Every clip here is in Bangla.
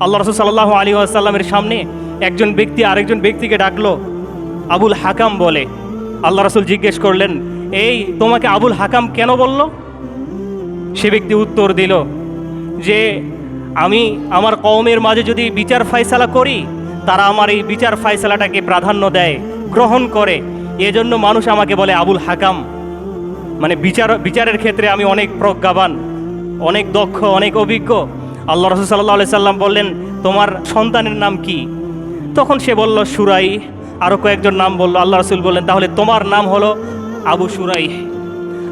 আল্লাহ রসুল সাল্লাহ আলী আসাল্লামের সামনে একজন ব্যক্তি আরেকজন ব্যক্তিকে ডাকলো, আবুল হাকাম বলে। আল্লাহ রসুল জিজ্ঞেস করলেন, এই, তোমাকে আবুল হাকাম কেন বলল? সে ব্যক্তি উত্তর দিল, যে আমি আমার কওমের মাঝে যদি বিচার ফায়সালা করি, তারা আমার এই বিচার ফায়সালাটাকে প্রাধান্য দেয়, গ্রহণ করে। এজন্য মানুষ আমাকে বলে আবুল হাকাম। মানে বিচার, বিচারের ক্ষেত্রে আমি অনেক প্রজ্ঞাবান, অনেক দক্ষ, অনেক অভিজ্ঞ। আল্লাহ রসুল সাল্লাহ সাল্লাম বললেন, তোমার সন্তানের নাম কি? তখন সে বলল, সুরাই। আরও কয়েকজন নাম বলল, আল্লাহ রসুল বললেন, তাহলে তোমার নাম হলো আবু সুরাই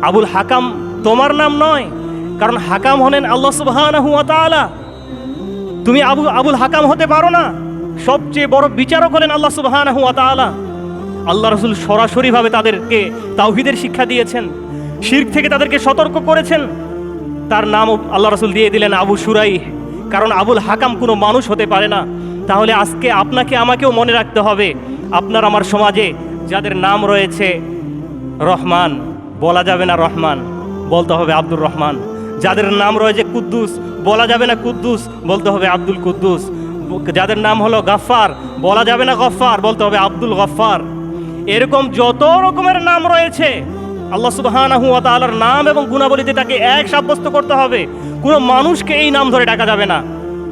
আবুল হাকাম তোমার নাম নয়, কারণ হাকাম হলেন আল্লাহ তাআলা। তুমি আবু, আবুল হাকাম হতে পারো না। সবচেয়ে বড় বিচারক হলেন আল্লাহ তাআলা। আল্লাহ রসুল সরাসরিভাবে তাদেরকে তাওহিদের শিক্ষা দিয়েছেন, শির্ক থেকে তাদেরকে সতর্ক করেছেন। তার নাম আল্লাহ রসুল দিয়ে দিলেন আবু সুরাই কারণ আবুল হাকাম কোনো মানুষ হতে পারে না। তাহলে আজকে আপনাকে আমাকেও মনে রাখতে হবে, আপনার আমার সমাজে যাদের নাম রয়েছে, রহমান, বলা যাবে না রহমান, বলতে হবে আব্দুর রহমান। যাদের নাম রয়েছে কুদ্দুস, বলা যাবে না কুদ্দুস, বলতে হবে আব্দুল কুদ্দুস। যাদের নাম হলো গাফফার, বলা যাবে না গফফার, বলতে হবে আব্দুল গফফার। এরকম যত রকমের নাম রয়েছে আল্লাহ সুবহানাহু ওয়া তাআলার নাম এবং গুণাবলীতে তাকে এক সাব্যস্ত করতে হবে। কোনো মানুষকে এই নাম ধরে ডাকা যাবে না।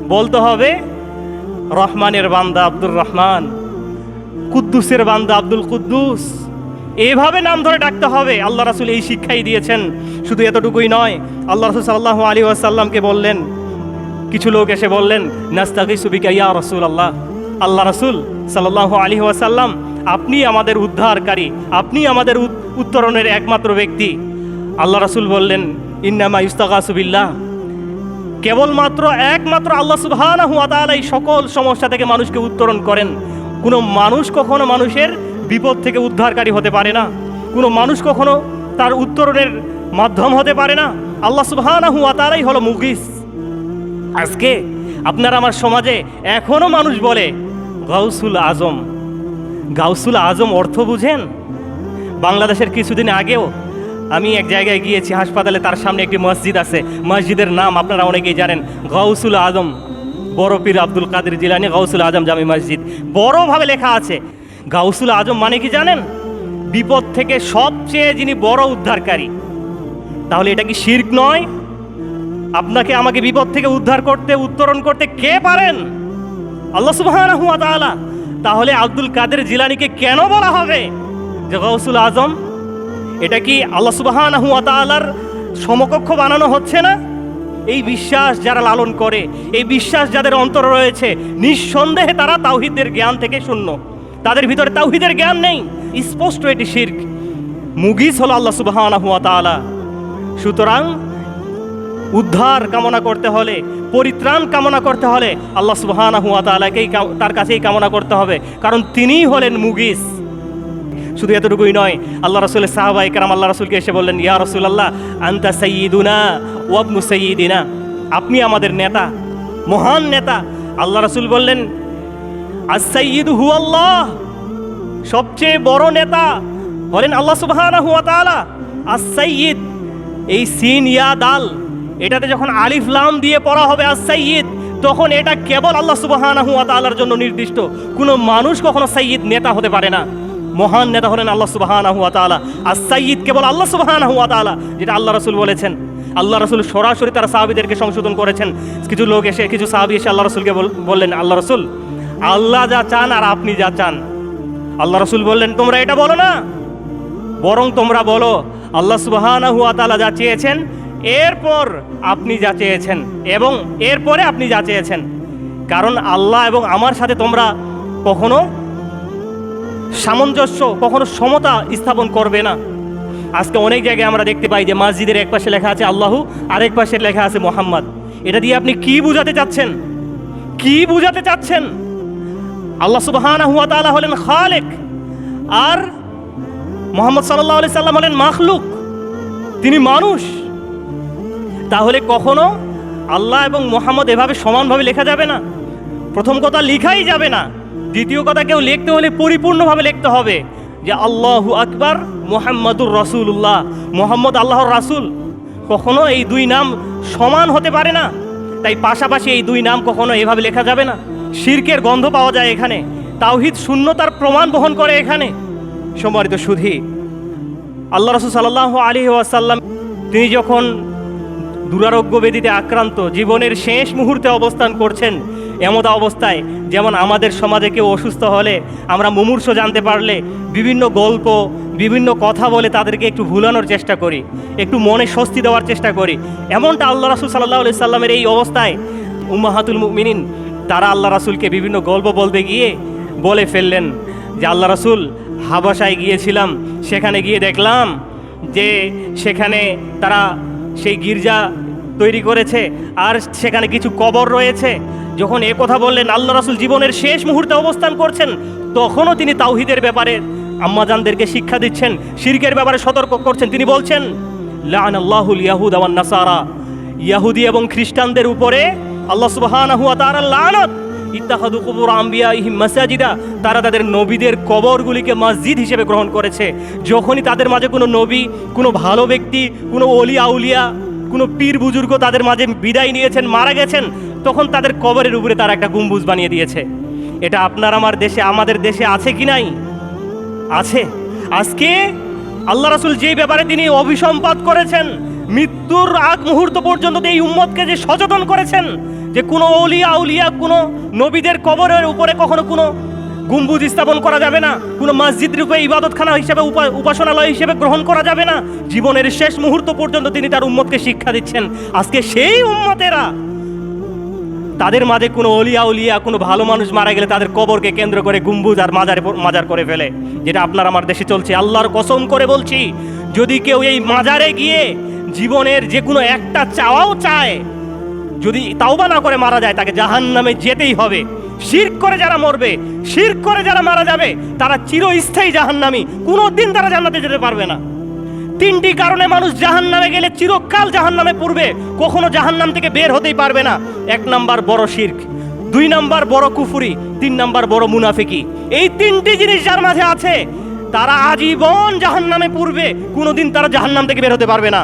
বলতে হবে, রহমানের বান্দা আব্দুর রহমান, কুদ্দুসের বান্দা আব্দুল কুদ্দুস। এভাবে নাম ধরে ডাকতে হবে। আল্লাহ রাসুল এই শিক্ষাই দিয়েছেন। শুধু এতটুকুই নয়, আল্লাহ রাসুল সাল্লাহ আলী আসাল্লামকে বললেন, কিছু লোক এসে বললেন নাস্তাকি সুবিকা ইয়া রসুল আল্লাহ আল্লাহ রাসুল সাল্লাহ আলী ওয়াসাল্লাম আপনি আমাদের উদ্ধারকারী, আপনি আমাদের উত- উত্তরণের একমাত্র ব্যক্তি। আল্লাহ রাসুল বললেন, ইন্নামা ইস্তাকাসুবিল্লাহ কেবলমাত্র একমাত্র আল্লাহ সুবহানাহু ওয়া এই সকল সমস্যা থেকে মানুষকে উত্তরণ করেন। কোনো মানুষ কখনো মানুষের বিপদ থেকে উদ্ধারকারী হতে পারে না। কোনো মানুষ কখনো তার উত্তরণের মাধ্যম হতে পারে না। আল্লাহ সুবহানাহু ওয়া তাআলাই হলো মুগিস। আজকে আপনার আমার সমাজে এখনও মানুষ বলে, গাউসুল আজম। গাউসুল আজম অর্থ বুঝেন? বাংলাদেশের কিছুদিন আগেও আমি এক জায়গায় গিয়েছি, হাসপাতালে তার সামনে একটি মসজিদ আছে। মসজিদের নাম আপনারা অনেকেই জানেন, গাউসুল আজম, বড় পীর আব্দুল কাদের জিলানি, গাউসুল আজম জামি মসজিদ। বড়ভাবে লেখা আছে, গাউসুল আজম মানে কি জানেন? বিপদ থেকে সবচেয়ে যিনি বড় উদ্ধারকারী। তাহলে এটা কি শির্ক নয়? আপনাকে আমাকে বিপদ থেকে উদ্ধার করতে, উত্তরণ করতে কে পারেন? আল্লাহ তাআলা তাহলে আব্দুল কাদের জিলানিকে কেন বলা হবে? যে গৌসুল আজম, এটা কি আল্লাহ ওয়া সমকক্ষ বানানো হচ্ছে না? এই বিশ্বাস যারা লালন করে, এই বিশ্বাস যাদের অন্তর রয়েছে, নিঃসন্দেহে তারা তাওহিদের জ্ঞান থেকে শূন্য। তাদের ভিতরে তাওহিদের জ্ঞান নেই, স্পষ্ট এটি শির্ক। মুগিস হলো আল্লাহ ওয়া সুতরাং উদ্ধার কামনা করতে হলে পরিত্রাণ কামনা করতে হলে আল্লাহ সুবহানাহু ওয়া তাআলাকেই কা- তার কাছেই কামনা করতে হবে। কারণ তিনিই হলেন মুগিস। শুধু এতটুকুই নয়, আল্লাহ রসুলের সাহাবাই কারাম আল্লাহ রসুলকে এসে বললেন, ইয়া রসুল আল্লাহ আন্তা সঈদুনা ওয়াবনু সঈদিনা আপনি আমাদের নেতা, মহান নেতা। আল্লাহ রসুল বললেন আসাইদ হু আল্লাহ সবচেয়ে বড় নেতা বলেন আল্লাহ ওয়া তাআলা। আস-সাইয়্যিদ, এই সিন ইয়া দাল। এটাতে যখন আলিফ লাম দিয়ে পড়া হবে আস-সাইয়্যিদ তখন এটা কেবল আল্লাহ সুবহানাহু ওয়া তাআলার জন্য নির্দিষ্ট। কোনো মানুষ কখনো সাইয়্যিদ নেতা হতে পারে না। মহান নেতা হলেন আল্লাহ সুবহানাহু ওয়া তাআলা। আস-সাইয়্যিদ কেবল আল্লাহ সুবহানাহু তাআলা, যেটা আল্লাহ রসুল বলেছেন। আল্লাহ রসুল সরাসরি তারা সাহাবীদেরকে সংশোধন করেছেন। কিছু লোক এসে, কিছু সাহাবী এসে আল্লাহ রাসূলকে বল- বললেন, আল্লাহ রসুল, আল্লাহ যা চান আর আপনি যা চান। আল্লাহ রসুল বললেন, তোমরা এটা বলো না? বরং তোমরা বলো, আল্লাহ সুবহানাহু তাআলা যা চেয়েছেন এরপর আপনি যা চেয়েছেন এবং এরপরে আপনি যা চেয়েছেন। কারণ আল্লাহ এবং আমার সাথে তোমরা কখনো সামঞ্জস্য, কখনো সমতা স্থাপন করবে না। আজকে অনেক জায়গায় আমরা দেখতে পাই যে মসজিদের এক পাশে লেখা আছে আল্লাহু, আরেক পাশে লেখা আছে মোহাম্মদ। এটা দিয়ে আপনি কি বুঝাতে চাচ্ছেন? কি বুঝাতে চাচ্ছেন? আল্লাহ সুবহানাহু ওয়া তাআলা হলেন খালেক আর মোহাম্মদ আলাইহি সাল্লাম হলেন মাখলুক। তিনি মানুষ। তাহলে কখনো আল্লাহ এবং মোহাম্মদ এভাবে সমানভাবে লেখা যাবে না? প্রথম কথা লেখাই যাবে না। দ্বিতীয় কথা কেউ লিখতে হলে পরিপূর্ণভাবে লিখতে হবে যে আল্লাহু আকবার মোহাম্মদুর রসুল্লাহ মোহাম্মদ আল্লাহর রাসূল। কখনো এই দুই নাম সমান হতে পারে না। তাই পাশাপাশি এই দুই নাম কখনো এভাবে লেখা যাবে না। শির্কের গন্ধ পাওয়া যায় এখানে। তাওহিদ শূন্যতার প্রমাণ বহন করে এখানে। সম্মানিত সুধী, আল্লাহ রসুল সাল্লাহ আলী ওয়াসাল্লাম, তিনি যখন দুরারোগ্য ব্যাধিতে আক্রান্ত, জীবনের শেষ মুহূর্তে অবস্থান করছেন এমত অবস্থায়, যেমন আমাদের সমাজে কেউ অসুস্থ হলে আমরা মুমূর্ষ জানতে পারলে বিভিন্ন গল্প, বিভিন্ন কথা বলে তাদেরকে একটু ভুলানোর চেষ্টা করি, একটু মনে স্বস্তি দেওয়ার চেষ্টা করি। এমনটা আল্লাহ রাসুল সাল্লাহ আলি সাল্লামের এই অবস্থায় উম্মাহাতুল মিনিন তারা আল্লাহ রাসুলকে বিভিন্ন গল্প বলতে গিয়ে বলে ফেললেন যে, আল্লাহ রাসুল হাবাসায় গিয়েছিলাম, সেখানে গিয়ে দেখলাম যে, সেখানে তারা সেই গির্জা তৈরি করেছে, আর সেখানে কিছু কবর রয়েছে। যখন এ কথা বললেন, আল্লাহ রাসুল জীবনের শেষ মুহূর্তে অবস্থান করছেন, তখনও তিনি তাওহিদের ব্যাপারে আম্মাজানদেরকে শিক্ষা দিচ্ছেন, শিরকের ব্যাপারে সতর্ক করছেন। তিনি বলছেন লান আল্লাহুল ইয়াহুদ আওয়ান নাসারা। ইয়াহুদি এবং খ্রিস্টানদের উপরে আল্লাহ সুবহানাহু ওয়া তাআলা লানত। ইত্তাহাদু কুবুর আম্বিয়াইহিম মাসাজিদা। তারা তাদের নবীদের কবরগুলিকে মসজিদ হিসেবে গ্রহণ করেছে। যখনই তাদের মাঝে কোনো নবী, কোনো ভালো ব্যক্তি, কোনো অলি আউলিয়া কোনো পীর বুজুর্গ তাদের মাঝে বিদায় নিয়েছেন, মারা গেছেন, তখন তাদের কবরের উপরে তারা একটা গম্বুজ বানিয়ে দিয়েছে। এটা আপনার আমার দেশে, আমাদের দেশে আছে কি নাই? আছে। আজকে আল্লাহ রাসুল যেই ব্যাপারে তিনি অভিসম্পাদ করেছেন, মৃত্যুর আগ মুহূর্ত পর্যন্ত এই উম্মতকে যে সচেতন করেছেন, যে কোনো অলিয়া আউলিয়া কোনো নবীদের কবরের উপরে কখনো কোনো গম্বুজ স্থাপন করা যাবে না। কোনো মসজিদ রূপে ইবাদতখানা হিসেবে, উপা- উপাসনালয় হিসেবে গ্রহণ করা যাবে না। জীবনের শেষ মুহূর্ত পর্যন্ত তিনি তার উম্মতকে শিক্ষা দিচ্ছেন। আজকে সেই উম্মতেরা। তাদের মাঝে কোনো অলিয়া উলিয়া, কোনো ভালো মানুষ মারা গেলে তাদের কবরকে কেন্দ্র করে গুম্বুজ আর মাজার মাজার করে ফেলে। যেটা আপনার আমার দেশে চলছে। আল্লাহর কসম করে বলছি, যদি কেউ এই মাজারে গিয়ে জীবনের যে কোনো একটা চাওয়াও চায়, যদি তাওবা না করে মারা যায়, তাকে জাহান নামে যেতেই হবে। শির করে যারা মরবে, শির করে যারা মারা যাবে, তারা চিরস্থায়ী জাহান্নামী। কোনো দিন তারা জান্নাতে যেতে পারবে না। তিনটি কারণে মানুষ জাহান নামে গেলে চিরকাল জাহান নামে পড়বে, কখনো জাহান নাম থেকে বের হতেই পারবে না। এক নাম্বার বড় শির্ক, দুই নাম্বার বড় কুফুরি, তিন নাম্বার বড় মুনাফিকি। এই তিনটি জিনিস যার মাঝে আছে, তারা আজীবন জাহান নামে পূর্বে কোনোদিন তারা জাহান নাম থেকে বের হতে পারবে না।